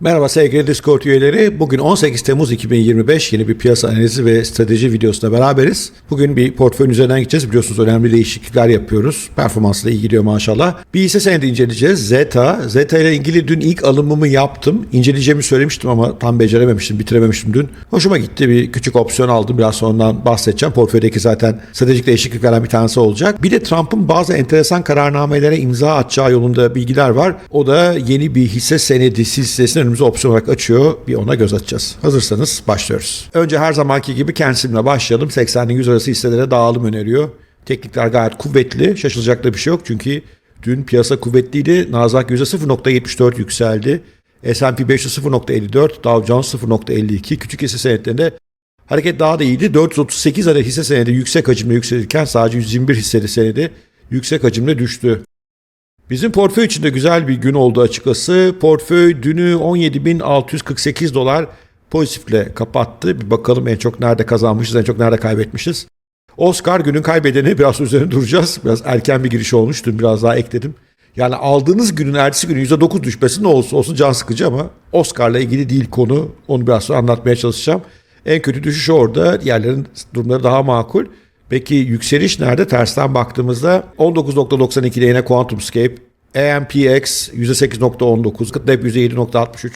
Merhaba sevgili Discord üyeleri. Bugün 18 Temmuz 2025 yeni bir piyasa analizi ve strateji videosunda beraberiz. Bugün bir portföyün üzerinden gideceğiz. Biliyorsunuz önemli değişiklikler yapıyoruz. Performansla iyi maşallah. Bir hisse senedi inceleyeceğiz. Zeta. Zeta ile ilgili dün ilk alımımı yaptım. İnceleyeceğimi söylemiştim ama tam becerememiştim, bitirememiştim dün. Hoşuma gitti. Bir küçük opsiyon aldım. Biraz sonra ondan bahsedeceğim. Portföydeki zaten stratejik değişikliklerden bir tanesi olacak. Bir de Trump'ın bazı enteresan kararnamelere imza atacağı yolunda bilgiler var. O da yeni bir hisse senedi silsilesini önümüze opsiyon olarak açıyor. Bir ona göz atacağız. Hazırsanız başlıyoruz. Önce her zamanki gibi kensimle başlayalım. 80 ile 100 arası hisselere dağılım öneriyor. Teknikler gayet kuvvetli. Şaşılacak da bir şey yok. Çünkü dün piyasa kuvvetliydi. Nasdaq %0.74 yükseldi. S&P 500 0.54, Dow Jones 0.52. Küçük hisse senetlerinde hareket daha da iyiydi. 438 adet hisse senedi yüksek hacimle yükselirken sadece 121 hisseli senedi yüksek hacimle düştü. Bizim portföy için de güzel bir gün oldu açıkçası. Portföy dünü 17.648 dolar pozitifle kapattı. Bir bakalım en çok nerede kazanmışız, en çok nerede kaybetmişiz. Oscar günün kaybedeni biraz üzerine duracağız. Biraz erken bir giriş olmuş. Dün biraz daha ekledim. Yani aldığınız günün ertesi günü %9 düşmesi ne olursa olsun can sıkıcı ama Oscar'la ilgili değil konu. Onu biraz sonra anlatmaya çalışacağım. En kötü düşüş orada. Diğerlerin durumları daha makul. Peki yükseliş nerede? Tersten baktığımızda 19.92'de yine QuantumScape, AMPX %8.19, Rocket Lab %7.63.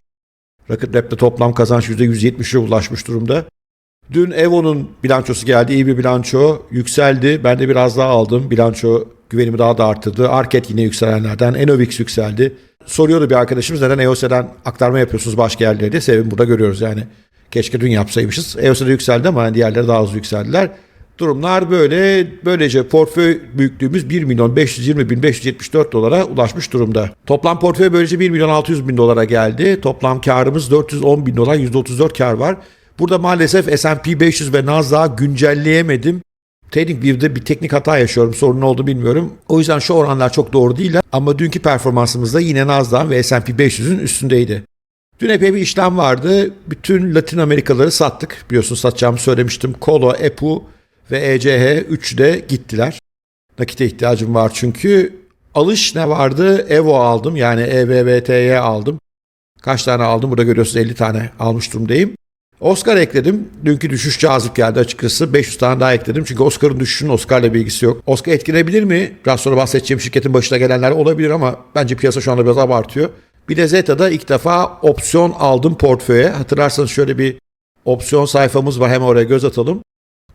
Rocket Lab'de toplam kazanç %170'e ulaşmış durumda. Dün Evo'nun bilançosu geldi. iyi bir bilanço. Yükseldi. Ben de biraz daha aldım. Bilanço güvenimi daha da arttırdı. Arket yine yükselenlerden. Enovix yükseldi. Soruyordu bir arkadaşımız neden EOS'den aktarma yapıyorsunuz başka yerlere diye. Sebebini burada görüyoruz yani. Keşke dün yapsaymışız. EOS'da yükseldi ama diğerleri daha hızlı yükseldiler. Durumlar böyle. Böylece portföy büyüklüğümüz 1 milyon 520 bin 574 dolara ulaşmış durumda. Toplam portföy böylece 1 milyon 600 bin dolara geldi. Toplam karımız 410 bin dolar %34 kar var. Burada maalesef S&P 500 ve Nasdaq'ı güncelleyemedim. Trading 1'de bir teknik hata yaşıyorum. Sorun ne oldu bilmiyorum. O yüzden şu oranlar çok doğru değil. Ama dünkü performansımızda yine Nasdaq ve S&P 500'ün üstündeydi. Dün epey bir işlem vardı. Bütün Latin Amerikaları sattık. Biliyorsunuz satacağımı söylemiştim. Colo, EPU ve ECH 3 de gittiler. Nakite ihtiyacım var çünkü. Alış ne vardı? Evo aldım yani EVVT'ye aldım. Kaç tane aldım? Burada görüyorsunuz 50 tane almış durumdayım. Oscar ekledim. Dünkü düşüş cazip geldi açıkçası. 500 tane daha ekledim. Çünkü Oscar'ın düşüşünün Oscar'la bir ilgisi yok. Oscar etkilenebilir mi? Biraz sonra bahsedeceğim şirketin başına gelenler olabilir ama bence piyasa şu anda biraz abartıyor. Bir de Zeta'da ilk defa opsiyon aldım portföye. Hatırlarsanız şöyle bir opsiyon sayfamız var. Hemen oraya göz atalım.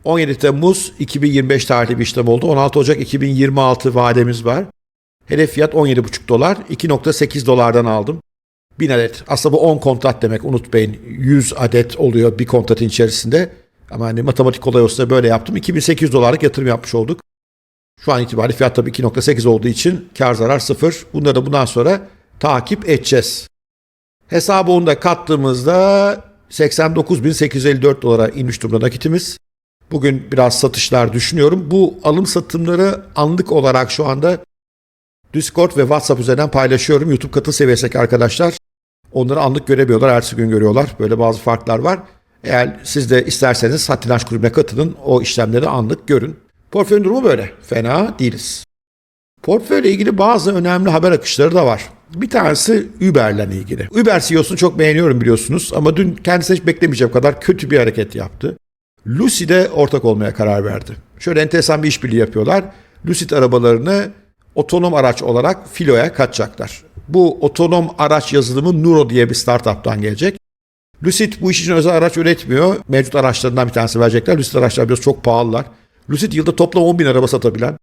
17 Temmuz 2025 tarihli bir işlem oldu. 16 Ocak 2026 vademiz var. Hedef fiyat 17,5 dolar. 2.8 dolardan aldım. 1000 adet. Aslında bu 10 kontrat demek unutmayın. 100 adet oluyor bir kontratın içerisinde. Ama hani matematik kolay olsa böyle yaptım. 2800 dolarlık yatırım yapmış olduk. Şu an itibariyle fiyat tabii 2.8 olduğu için kar zarar sıfır. Bunları da bundan sonra takip edeceğiz. Hesabı onu da kattığımızda 89.854 dolara inmiş durumda nakitimiz. Bugün biraz satışlar düşünüyorum. Bu alım satımları anlık olarak şu anda Discord ve WhatsApp üzerinden paylaşıyorum. YouTube katıl seviyesindeki arkadaşlar onları anlık göremiyorlar. Ertesi gün görüyorlar. Böyle bazı farklar var. Eğer siz de isterseniz Satinaj Kulübü'ne katılın. O işlemleri anlık görün. Portföyün durumu böyle. Fena değiliz. Portföyle ilgili bazı önemli haber akışları da var. Bir tanesi Uber'le ilgili. Uber CEO'sunu çok beğeniyorum biliyorsunuz ama dün kendisine hiç beklemeyeceğim kadar kötü bir hareket yaptı. Lucid'e ortak olmaya karar verdi. Şöyle enteresan bir işbirliği yapıyorlar. Lucid arabalarını otonom araç olarak Filo'ya katacaklar. Bu otonom araç yazılımı Nuro diye bir startup'tan gelecek. Lucid bu iş için özel araç üretmiyor. Mevcut araçlarından bir tanesi verecekler. Lucid araçlar biraz çok pahalılar. Lucid yılda toplam 10 bin araba satabilen,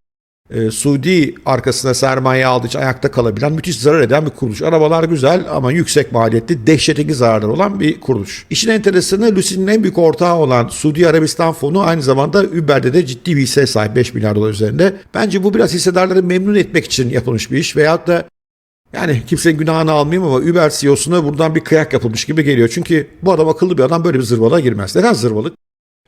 e, Suudi arkasına sermaye aldığı için ayakta kalabilen, müthiş zarar eden bir kuruluş. Arabalar güzel ama yüksek maliyetli, dehşetli zararlar olan bir kuruluş. İşin enteresanı Lucid'in en büyük ortağı olan Suudi Arabistan fonu aynı zamanda Uber'de de ciddi bir hisse sahip 5 milyar dolar üzerinde. Bence bu biraz hissedarları memnun etmek için yapılmış bir iş veyahut da yani kimsenin günahını almayayım ama Uber CEO'suna buradan bir kıyak yapılmış gibi geliyor. Çünkü bu adam akıllı bir adam böyle bir zırvalığa girmez. Neden zırvalık?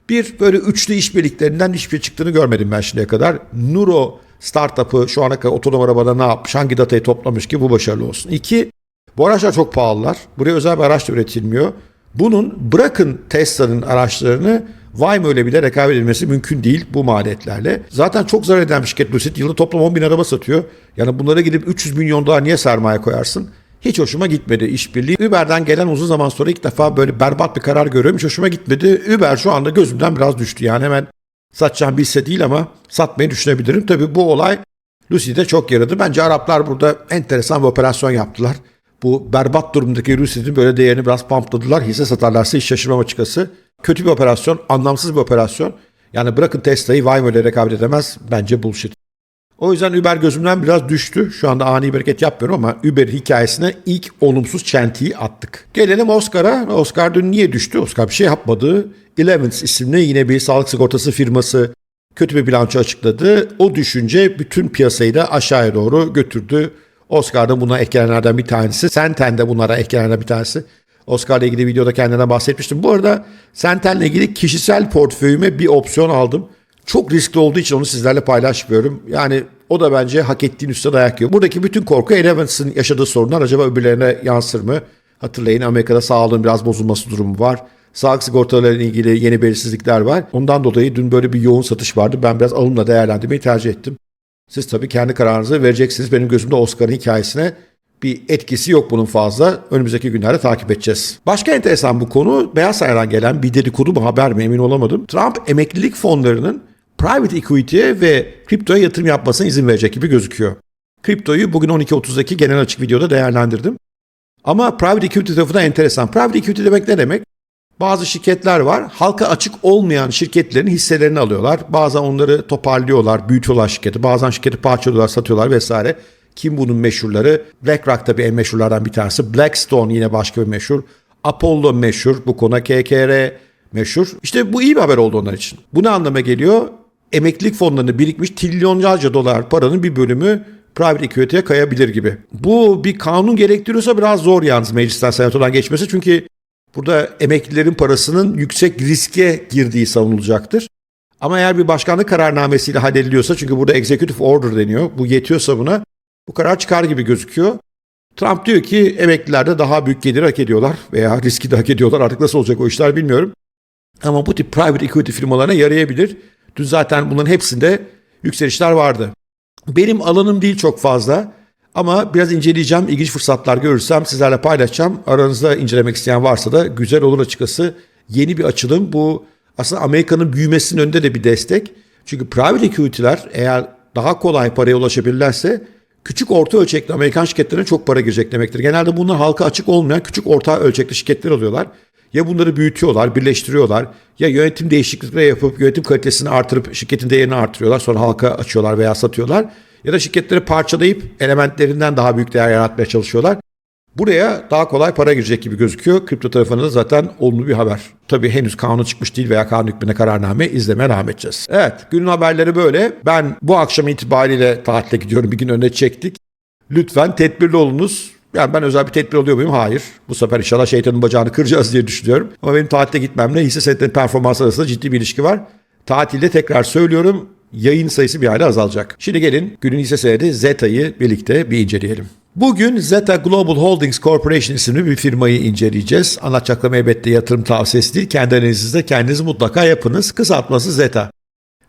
Bir böyle üçlü işbirliklerinden hiçbir şey çıktığını görmedim ben şimdiye kadar. Nuro startup'ı şu ana kadar otonom arabada ne yapmış, hangi datayı toplamış ki bu başarılı olsun. İki, bu araçlar çok pahalılar. Buraya özel bir araç da üretilmiyor. Bunun bırakın Tesla'nın araçlarını Waymo ile bile rekabet edilmesi mümkün değil bu maliyetlerle. Zaten çok zarar eden bir şirket Lucid yılda toplam 10 bin araba satıyor. Yani bunlara gidip 300 milyon dolar niye sermaye koyarsın? Hiç hoşuma gitmedi işbirliği. Uber'den gelen uzun zaman sonra ilk defa böyle berbat bir karar görüyorum. Hiç hoşuma gitmedi. Uber şu anda gözümden biraz düştü. Yani hemen satacağım bir hisse değil ama satmayı düşünebilirim. Tabii bu olay Lucy'de çok yaradı. Bence Araplar burada enteresan bir operasyon yaptılar. Bu berbat durumdaki Lucy'nin böyle değerini biraz pumpladılar. Hisse satarlarsa hiç şaşırmam açıkçası. Kötü bir operasyon, anlamsız bir operasyon. Yani bırakın Tesla'yı Waymo ile rekabet edemez. Bence bullshit. O yüzden Uber gözümden biraz düştü. Şu anda ani bir hareket yapmıyorum ama Uber hikayesine ilk olumsuz çentiyi attık. Gelelim Oscar'a. Oscar dün niye düştü? Oscar bir şey yapmadı. Elevens isimli yine bir sağlık sigortası firması kötü bir bilanço açıkladı. O düşünce bütün piyasayı da aşağıya doğru götürdü. Oscar'da buna eklenenlerden bir tanesi. Senten de bunlara eklenenlerden bir tanesi. Oscar'la ilgili videoda kendinden bahsetmiştim. Bu arada Senten'le ilgili kişisel portföyüme bir opsiyon aldım. Çok riskli olduğu için onu sizlerle paylaşmıyorum. Yani o da bence hak ettiğin üstüne dayak yiyor. Buradaki bütün korku Elevents'ın yaşadığı sorunlar acaba öbürlerine yansır mı? Hatırlayın Amerika'da sağlığın biraz bozulması durumu var. Sağlık sigortalarıyla ilgili yeni belirsizlikler var. Ondan dolayı dün böyle bir yoğun satış vardı. Ben biraz alımla değerlendirmeyi tercih ettim. Siz tabii kendi kararınızı vereceksiniz. Benim gözümde Oscar'ın hikayesine bir etkisi yok bunun fazla. Önümüzdeki günlerde takip edeceğiz. Başka enteresan bu konu Beyaz Saray'dan gelen bir dedikodu mu haber mi emin olamadım. Trump emeklilik fonlarının private equity'ye ve kriptoya yatırım yapmasına izin verecek gibi gözüküyor. Kriptoyu bugün 12.30'daki genel açık videoda değerlendirdim. Ama private equity tarafı da enteresan. Private equity demek ne demek? Bazı şirketler var. Halka açık olmayan şirketlerin hisselerini alıyorlar. Bazen onları toparlıyorlar, büyütüyorlar şirketi. Bazen şirketi parçalıyorlar, satıyorlar vesaire. Kim bunun meşhurları? BlackRock tabii en meşhurlardan bir tanesi. Blackstone yine başka bir meşhur. Apollo meşhur. Bu konu KKR meşhur. İşte bu iyi bir haber oldu onlar için. Bu ne anlama geliyor? Emeklilik fonlarında birikmiş trilyonlarca dolar paranın bir bölümü private equity'ye kayabilir gibi. Bu bir kanun gerektiriyorsa biraz zor yalnız meclisten senatodan geçmesi. Çünkü burada emeklilerin parasının yüksek riske girdiği savunulacaktır. Ama eğer bir başkanlık kararnamesiyle hallediliyorsa çünkü burada executive order deniyor. Bu yetiyorsa buna bu karar çıkar gibi gözüküyor. Trump diyor ki emekliler de daha büyük gelir hak ediyorlar veya riski de hak ediyorlar. Artık nasıl olacak o işler bilmiyorum. Ama bu tip private equity firmalarına yarayabilir. Dün zaten bunların hepsinde yükselişler vardı. Benim alanım değil çok fazla ama biraz inceleyeceğim. İlginç fırsatlar görürsem sizlerle paylaşacağım. Aranızda incelemek isteyen varsa da güzel olur açıkçası. Yeni bir açılım. Bu aslında Amerika'nın büyümesinin önünde de bir destek. Çünkü private equity'ler eğer daha kolay paraya ulaşabilirlerse küçük orta ölçekli Amerikan şirketlerine çok para girecek demektir. Genelde bunlar halka açık olmayan küçük orta ölçekli şirketler alıyorlar. Ya bunları büyütüyorlar, birleştiriyorlar ya yönetim değişiklikleri yapıp yönetim kalitesini artırıp şirketin değerini artırıyorlar. Sonra halka açıyorlar veya satıyorlar. Ya da şirketleri parçalayıp elementlerinden daha büyük değer yaratmaya çalışıyorlar. Buraya daha kolay para girecek gibi gözüküyor. Kripto tarafında da zaten olumlu bir haber. Tabii henüz kanun çıkmış değil veya kanun hükmüne kararname izlemeye devam edeceğiz. Evet günün haberleri böyle. Ben bu akşam itibariyle tatile gidiyorum. Bir gün önüne çektik. Lütfen tedbirli olunuz. Yani ben özel bir tedbir oluyor muyum? Hayır. Bu sefer inşallah şeytanın bacağını kıracağız diye düşünüyorum. Ama benim tatile gitmemle hisse senetlerin performans arasında ciddi bir ilişki var. Tatilde tekrar söylüyorum yayın sayısı bir hale azalacak. Şimdi gelin günün hisse senedi Zeta'yı birlikte bir inceleyelim. Bugün Zeta Global Holdings Corporation isimli bir firmayı inceleyeceğiz. Anlatacaklarım elbette yatırım tavsiyesi değil. Kendi analizinizde kendiniz mutlaka yapınız. Kısaltması Zeta.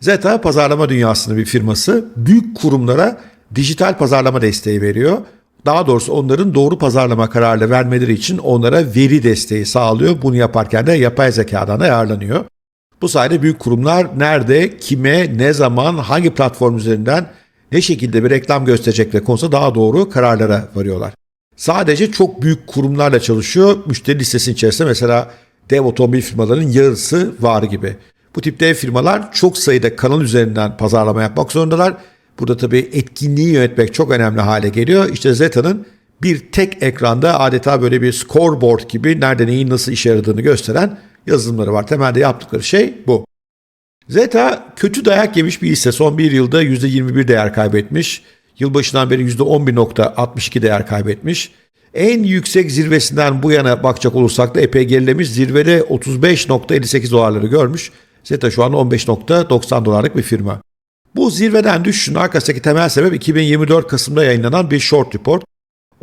Zeta pazarlama dünyasının bir firması. Büyük kurumlara dijital pazarlama desteği veriyor. Daha doğrusu onların doğru pazarlama kararları vermeleri için onlara veri desteği sağlıyor. Bunu yaparken de yapay zekadan da yararlanıyor. Bu sayede büyük kurumlar nerede, kime, ne zaman, hangi platform üzerinden ne şekilde bir reklam gösterecekleri konusunda daha doğru kararlara varıyorlar. Sadece çok büyük kurumlarla çalışıyor. Müşteri listesinin içerisinde mesela dev otomobil firmalarının yarısı var gibi. Bu tip dev firmalar çok sayıda kanal üzerinden pazarlama yapmak zorundalar. Burada tabii etkinliği yönetmek çok önemli hale geliyor. İşte Zeta'nın bir tek ekranda adeta böyle bir scoreboard gibi nerede neyin nasıl işe yaradığını gösteren yazılımları var. Temelde yaptıkları şey bu. Zeta kötü dayak yemiş bir hisse. Son bir yılda %21 değer kaybetmiş. Yılbaşından beri %11.62 değer kaybetmiş. En yüksek zirvesinden bu yana bakacak olursak da epey gerilemiş. Zirvede 35.58 dolarları görmüş. Zeta şu an 15.90 dolarlık bir firma. Bu zirveden düşüşün arkasındaki temel sebep 2024 Kasım'da yayınlanan bir short report.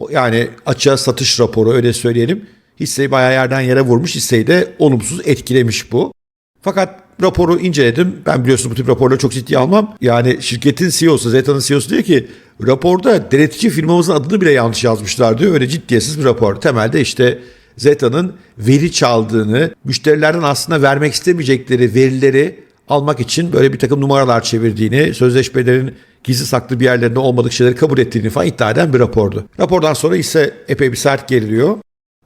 Yani açığa satış raporu öyle söyleyelim. Hisseyi bayağı yerden yere vurmuş. Hisseyi de olumsuz etkilemiş bu. Fakat raporu inceledim. Ben biliyorsunuz bu tip raporları çok ciddiye almam. Yani şirketin CEO'su, Zeta'nın CEO'su diyor ki raporda denetici firmamızın adını bile yanlış yazmışlar diyor. Öyle ciddiyetsiz bir rapor. Temelde işte Zeta'nın veri çaldığını, müşterilerden aslında vermek istemeyecekleri verileri almak için böyle bir takım numaralar çevirdiğini, sözleşmelerin gizli saklı bir yerlerinde olmadık şeyleri kabul ettiğini falan iddia eden bir rapordu. Rapordan sonra ise epey bir sert geriliyor.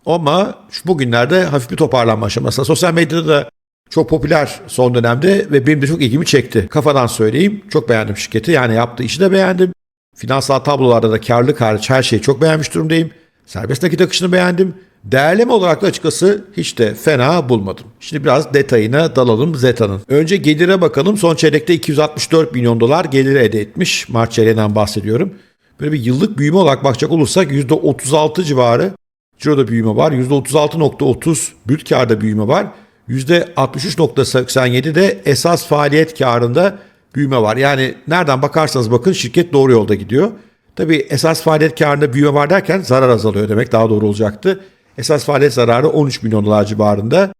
Ama şu bugünlerde hafif bir toparlanma aşamasında. Sosyal medyada da çok popüler son dönemde ve benim de çok ilgimi çekti. Kafadan söyleyeyim. Çok beğendim şirketi. Yani yaptığı işi de beğendim. Finansal tablolarda da karlılık hariç her şeyi çok beğenmiş durumdayım. Serbest nakit akışını beğendim. Değerleme olarak da açıkçası hiç de fena bulmadım. Şimdi biraz detayına dalalım Zeta'nın. Önce gelire bakalım. Son çeyrekte 264 milyon dolar gelir elde etmiş. Mart çeyreğinden bahsediyorum. Böyle bir yıllık büyüme olarak bakacak olursak %36 civarı ciroda büyüme var. %36.30 brüt karda büyüme var. %63.87 de esas faaliyet karında büyüme var. Yani nereden bakarsanız bakın şirket doğru yolda gidiyor. Tabii esas faaliyet karında büyüme var derken zarar azalıyor demek daha doğru olacaktı. Esas faaliyet zararı 13 milyon dolar civarında.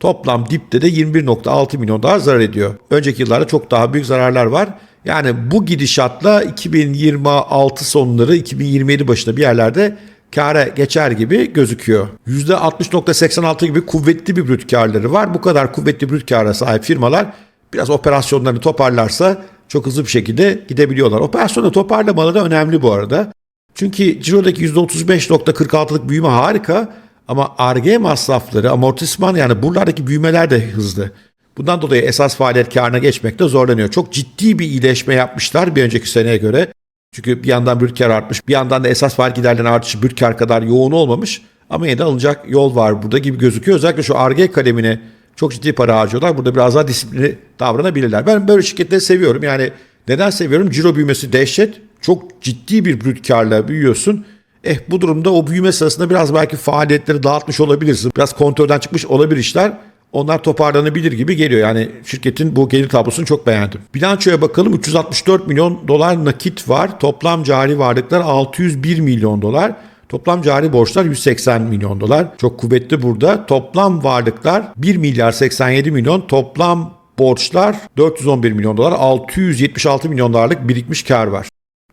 Toplam dipte de 21.6 milyon dolar zarar ediyor. Önceki yıllarda çok daha büyük zararlar var. Yani bu gidişatla 2026 sonları 2027 başında bir yerlerde kâra geçer gibi gözüküyor. %60.86 gibi kuvvetli bir brüt karları var. Bu kadar kuvvetli brüt kâra sahip firmalar biraz operasyonlarını toparlarsa çok hızlı bir şekilde gidebiliyorlar. Operasyonu toparlamaları da önemli bu arada. Çünkü cirodaki %35.46'lık büyüme harika ama RG masrafları, amortisman yani buralardaki büyümeler de hızlı. Bundan dolayı esas faaliyet karına geçmekte zorlanıyor. Çok ciddi bir iyileşme yapmışlar bir önceki seneye göre. Çünkü bir yandan brüt kar artmış, bir yandan da esas faaliyet giderlerin artışı brüt kar kadar yoğun olmamış. Ama yine de alınacak yol var burada gibi gözüküyor. Özellikle şu RG kalemine çok ciddi para harcıyorlar. Burada biraz daha disiplinli davranabilirler. Ben böyle şirketleri seviyorum. Yani neden seviyorum? Ciro büyümesi dehşet. Çok ciddi bir brüt karla büyüyorsun. Eh bu durumda o büyüme sırasında biraz belki faaliyetleri dağıtmış olabilirsin. Biraz kontrolden çıkmış olabilir işler. Onlar toparlanabilir gibi geliyor. Yani şirketin bu gelir tablosunu çok beğendim. Bilançoya bakalım 364 milyon dolar nakit var. Toplam cari varlıklar 601 milyon dolar. Toplam cari borçlar 180 milyon dolar. Çok kuvvetli burada. Toplam varlıklar 1 milyar 87 milyon. Toplam borçlar 411 milyon dolar. 676 milyon dolarlık birikmiş kar var.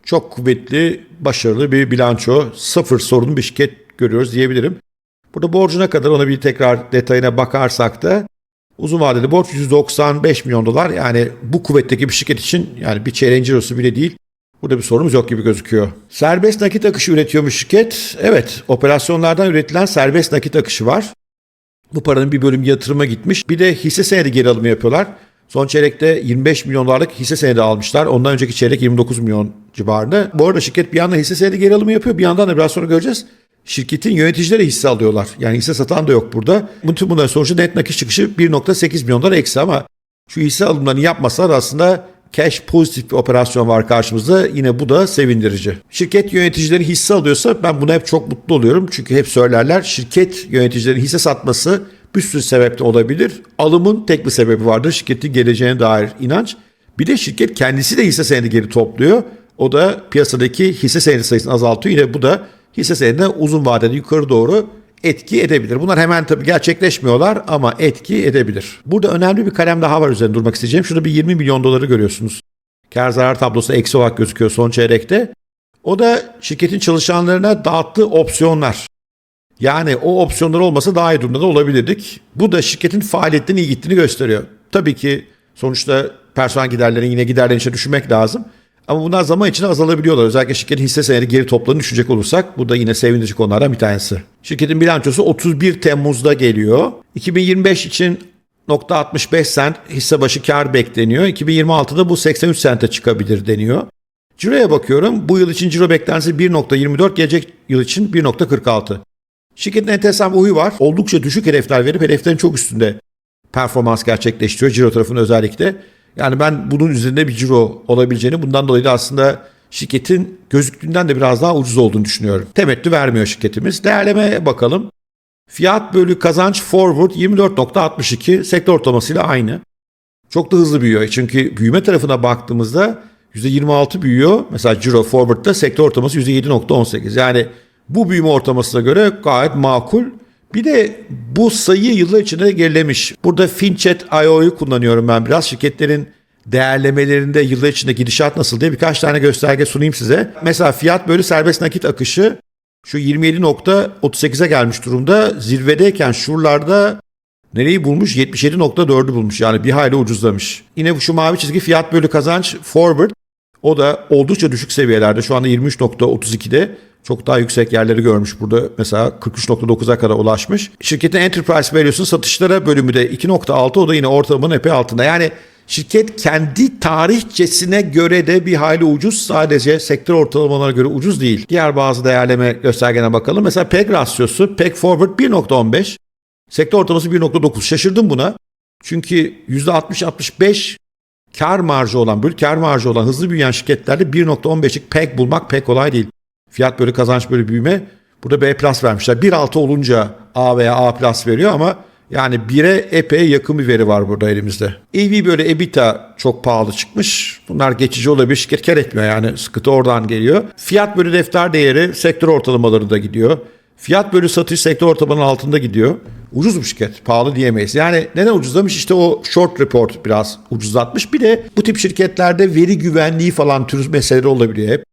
Çok kuvvetli, başarılı bir bilanço. Sıfır sorunlu bir şirket görüyoruz diyebilirim. Burada borcuna kadar ona bir tekrar detayına bakarsak da uzun vadeli borç 195 milyon dolar. Yani bu kuvvetteki bir şirket için yani bir çeyreğin cirosu bile değil. Burada bir sorunumuz yok gibi gözüküyor. Serbest nakit akışı üretiyormuş şirket. Evet, operasyonlardan üretilen serbest nakit akışı var. Bu paranın bir bölüm yatırıma gitmiş. Bir de hisse senedi geri alımı yapıyorlar. Son çeyrekte 25 milyon dolarlık hisse senedi almışlar. Ondan önceki çeyrek 29 milyon civarında. Bu arada şirket bir yandan hisse senedi geri alımı yapıyor. Bir yandan da biraz sonra göreceğiz. Şirketin yöneticileri hisse alıyorlar. Yani hisse satan da yok burada. Bütün bunların sonucu net nakit çıkışı 1.8 milyon dolar eksi ama şu hisse alımlarını yapmasalar aslında cash pozitif bir operasyon var karşımızda. Yine bu da sevindirici. Şirket yöneticileri hisse alıyorsa ben buna hep çok mutlu oluyorum. Çünkü hep söylerler şirket yöneticileri hisse satması bir sürü sebepten olabilir. Alımın tek bir sebebi vardır. Şirketin geleceğine dair inanç. Bir de şirket kendisi de hisse senedi geri topluyor. O da piyasadaki hisse senedi sayısını azaltıyor. Yine bu da hisse senedine uzun vadede yukarı doğru etki edebilir. Bunlar hemen tabii gerçekleşmiyorlar ama etki edebilir. Burada önemli bir kalem daha var üzerinde durmak isteyeceğim. Şurada bir 20 milyon doları görüyorsunuz. Kar zarar tablosu eksi olarak gözüküyor son çeyrekte. O da şirketin çalışanlarına dağıttığı opsiyonlar. Yani o opsiyonlar olmasa daha iyi durumda da olabilirdik. Bu da şirketin faaliyetinin iyi gittiğini gösteriyor. Tabii ki sonuçta personel giderlerini yine giderlerini düşünmek lazım. Ama bunlar zaman içinde azalabiliyorlar. Özellikle şirketin hisse senedi geri toplarını düşünecek olursak bu da yine sevindirici konulardan bir tanesi. Şirketin bilançosu 31 Temmuz'da geliyor. 2025 için nokta 65 sent hisse başı kar bekleniyor. 2026'da bu 83 sente çıkabilir deniyor. Ciro'ya bakıyorum. Bu yıl için ciro beklentisi 1.24, gelecek yıl için 1.46. Şirketin enteresan bir huyu var. Oldukça düşük hedefler verip hedeflerin çok üstünde performans gerçekleştiriyor. Ciro tarafında özellikle. Yani ben bunun üzerinde bir ciro olabileceğini bundan dolayı da aslında şirketin gözüktüğünden de biraz daha ucuz olduğunu düşünüyorum. Temettü vermiyor şirketimiz. Değerlemeye bakalım. Fiyat bölü kazanç forward 24.62 sektör ortalamasıyla aynı. Çok da hızlı büyüyor. Çünkü büyüme tarafına baktığımızda %26 büyüyor. Mesela Ciro Forward'da sektör ortalaması %7.18. Yani bu büyüme ortalamasına göre gayet makul. Bir de bu sayı yıllar içinde gerilemiş. Burada Finchat IO'yu kullanıyorum ben biraz. Şirketlerin değerlemelerinde yıllar içinde gidişat nasıl diye birkaç tane gösterge sunayım size. Mesela fiyat bölü serbest nakit akışı şu 27.38'e gelmiş durumda. Zirvedeyken şuralarda nereyi bulmuş? 77.4'ü bulmuş. Yani bir hayli ucuzlamış. Yine şu mavi çizgi fiyat bölü kazanç forward. O da oldukça düşük seviyelerde. Şu anda 23.32'de. Çok daha yüksek yerleri görmüş burada. Mesela 43.9'a kadar ulaşmış. Şirketin enterprise value'sunun satışlara bölümü de 2.6 o da yine ortalamanın epey altında. Yani şirket kendi tarihçesine göre de bir hayli ucuz. Sadece sektör ortalamalarına göre ucuz değil. Diğer bazı değerleme göstergene bakalım. Mesela PEG rasyosu PEG forward 1.15. Sektör ortalaması 1.9. Şaşırdım buna. Çünkü %60-65 kar marjı olan, bölü kar marjı olan hızlı büyüyen şirketlerde 1.15'lik PEG bulmak pek kolay değil. Fiyat bölü kazanç bölü büyüme. Burada B plus vermişler. 1.6 olunca A veya A plus veriyor ama yani 1'e epey yakın bir veri var burada elimizde. EV böyle EBITDA çok pahalı çıkmış. Bunlar geçici olabilir. Şirket kar etmiyor yani. Sıkıntı oradan geliyor. Fiyat bölü defter değeri sektör ortalamalarında gidiyor. Fiyat bölü satış sektör ortalamanın altında gidiyor. Ucuz bir şirket. Pahalı diyemeyiz. Yani neden ucuzlamış? İşte o short report biraz ucuzlatmış. Bir de bu tip şirketlerde veri güvenliği falan tür meseleleri olabiliyor hep.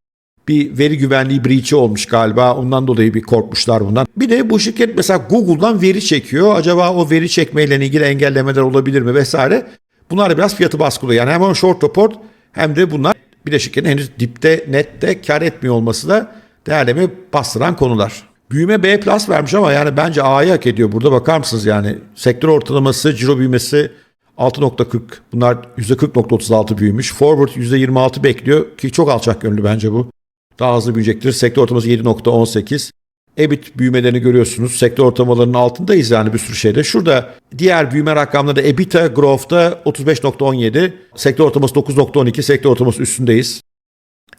Bir veri güvenliği breach'i olmuş galiba. Ondan dolayı bir korkmuşlar bundan. Bir de bu şirket mesela Google'dan veri çekiyor. Acaba o veri çekmeyle ilgili engellemeler olabilir mi vesaire. Bunlar da biraz fiyatı baskılıyor. Yani hem o short report hem de bunlar bir de şirketin henüz dipte nette kar etmiyor olması da değerleme bastıran konular. Büyüme B plus vermiş ama yani bence A'yı hak ediyor. Burada bakar mısınız yani sektör ortalaması, ciro büyümesi 6.40 bunlar %40.36 büyümüş. Forward %26 bekliyor ki çok alçak gönüllü bence bu. Daha hızlı büyüyecektir. Sektör ortalaması 7.18. EBIT büyümelerini görüyorsunuz. Sektör ortalamalarının altındayız yani bir sürü şeyde. Şurada diğer büyüme rakamları EBITDA growth'ta 35.17. Sektör ortalaması 9.12. Sektör ortalaması üstündeyiz.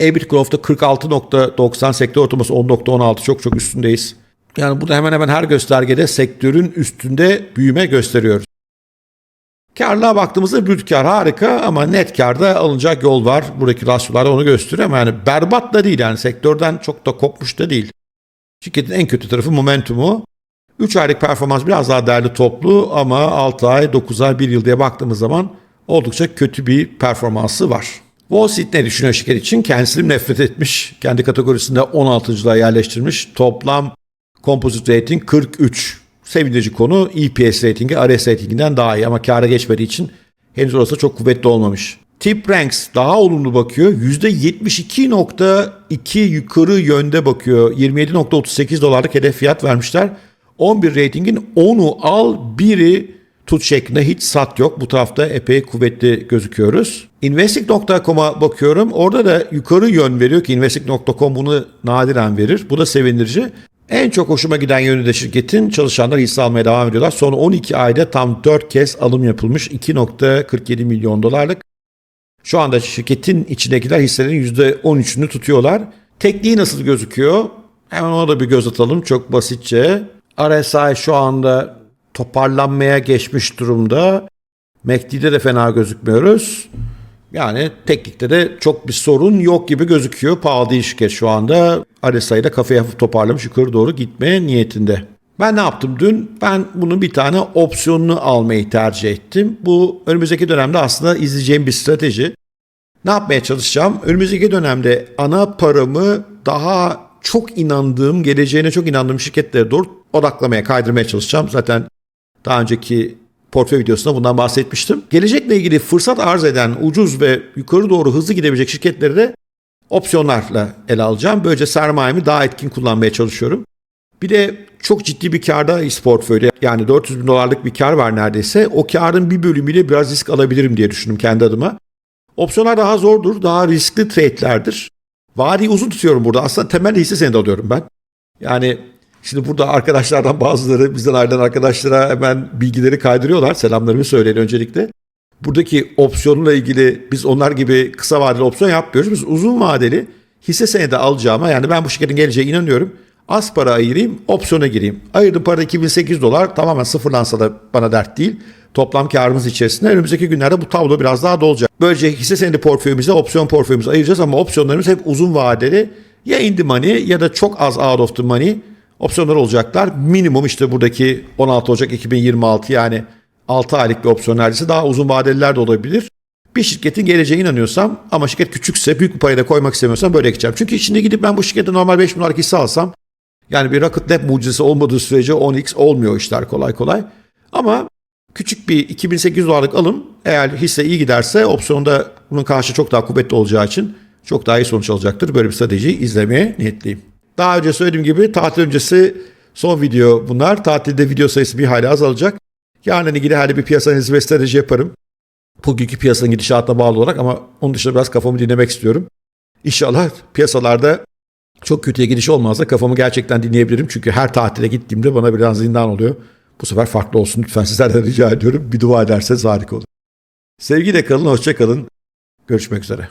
EBIT growth'ta 46.90. Sektör ortalaması 10.16. Çok çok üstündeyiz. Yani burada hemen hemen her göstergede sektörün üstünde büyüme gösteriyoruz. Karlığa baktığımızda brüt kar harika ama net karda alınacak yol var. Buradaki rasyolar onu gösteriyor ama yani berbat da değil yani sektörden çok da kopmuş da değil. Şirketin en kötü tarafı momentumu. 3 aylık performans biraz daha değerli toplu ama 6 ay, 9 ay, 1 yıl diye baktığımız zaman oldukça kötü bir performansı var. Wall Street ne düşünüyor şirket için? Kendisini nefret etmiş. Kendi kategorisinde 16.lığa yerleştirmiş. Toplam composite rating 43 sevindirici konu EPS ratingi RS ratinginden daha iyi ama kâra geçmediği için henüz orası çok kuvvetli olmamış. Tip Ranks daha olumlu bakıyor. %72.2 yukarı yönde bakıyor. 27.38 dolarlık hedef fiyat vermişler. 11 ratingin 10'u al, biri tut şeklinde hiç sat yok. Bu tarafta epey kuvvetli gözüküyoruz. Investing.com'a bakıyorum. Orada da yukarı yön veriyor ki Investing.com bunu nadiren verir. Bu da sevindirici. En çok hoşuma giden yönü de şirketin çalışanlar hisse almaya devam ediyorlar. Son 12 ayda tam 4 kez alım yapılmış 2.47 milyon dolarlık. Şu anda şirketin içindekiler hisselerin %13'ünü tutuyorlar. Tekniği nasıl gözüküyor? Hemen ona da bir göz atalım çok basitçe. RSI şu anda toparlanmaya geçmiş durumda. MACD'de de fena gözükmüyoruz. Yani teknikte de çok bir sorun yok gibi gözüküyor. Pahalı değil şirket şu anda. RSI'de kafayı hafif toparlamış yukarı doğru gitmeye niyetinde. Ben ne yaptım dün? Ben bunun bir tane opsiyonunu almayı tercih ettim. Bu önümüzdeki dönemde aslında izleyeceğim bir strateji. Ne yapmaya çalışacağım? Önümüzdeki dönemde ana paramı daha çok inandığım, geleceğine çok inandığım şirketlere doğru odaklamaya, kaydırmaya çalışacağım. Zaten daha önceki portföy videosunda bundan bahsetmiştim. Gelecekle ilgili fırsat arz eden ucuz ve yukarı doğru hızlı gidebilecek şirketleri de opsiyonlarla ele alacağım. Böylece sermayemi daha etkin kullanmaya çalışıyorum. Bir de çok ciddi bir kardayız portföyde. Yani 400 bin dolarlık bir kar var neredeyse. O karın bir bölümüyle biraz risk alabilirim diye düşündüm kendi adıma. Opsiyonlar daha zordur, daha riskli trade'lerdir. Vadeyi uzun tutuyorum burada. Aslında temel hisse senedi alıyorum ben. Yani Şimdi burada arkadaşlardan bazıları bizden ayrılan arkadaşlara hemen bilgileri kaydırıyorlar. Selamlarımı söyleyin öncelikle. Buradaki opsiyonla ilgili biz onlar gibi kısa vadeli opsiyon yapmıyoruz. Biz uzun vadeli hisse senedi alacağıma yani ben bu şirketin geleceğine inanıyorum. Az para ayırayım, opsiyona gireyim. Ayırdığım para 2008 dolar tamamen sıfırlansa da bana dert değil. Toplam karımız içerisinde önümüzdeki günlerde bu tablo biraz daha dolacak. Böylece hisse senedi portföyümüze opsiyon portföyümüzü ayıracağız ama opsiyonlarımız hep uzun vadeli ya in the money ya da çok az out of the money opsiyonlar olacaklar. Minimum işte buradaki 16 Ocak 2026 yani 6 aylık bir opsiyon neredeyse daha uzun vadeliler de olabilir. Bir şirketin geleceğine inanıyorsam ama şirket küçükse büyük bir payı da koymak istemiyorsam böyle gideceğim. Çünkü içinde gidip ben bu şirkette normal 5 bin dolarlık hisse alsam yani bir Rocket Lab mucizesi olmadığı sürece 10x olmuyor işler kolay kolay. Ama küçük bir 2800 dolarlık alım eğer hisse iyi giderse opsiyonda bunun karşı çok daha kuvvetli olacağı için çok daha iyi sonuç alacaktır. Böyle bir stratejiyi izlemeye niyetliyim. Daha önce söylediğim gibi tatil öncesi son video bunlar. Tatilde video sayısı bir hayli azalacak. Yarın ilgili her bir piyasa analizi ve strateji yaparım. Bugünkü piyasanın gidişatına bağlı olarak ama onun dışında biraz kafamı dinlemek istiyorum. İnşallah piyasalarda çok kötüye gidiş olmaz da kafamı gerçekten dinleyebilirim. Çünkü her tatile gittiğimde bana biraz zindan oluyor. Bu sefer farklı olsun lütfen sizlerden rica ediyorum. Bir dua ederseniz harika olur. Sevgiyle kalın, hoşça kalın. Görüşmek üzere.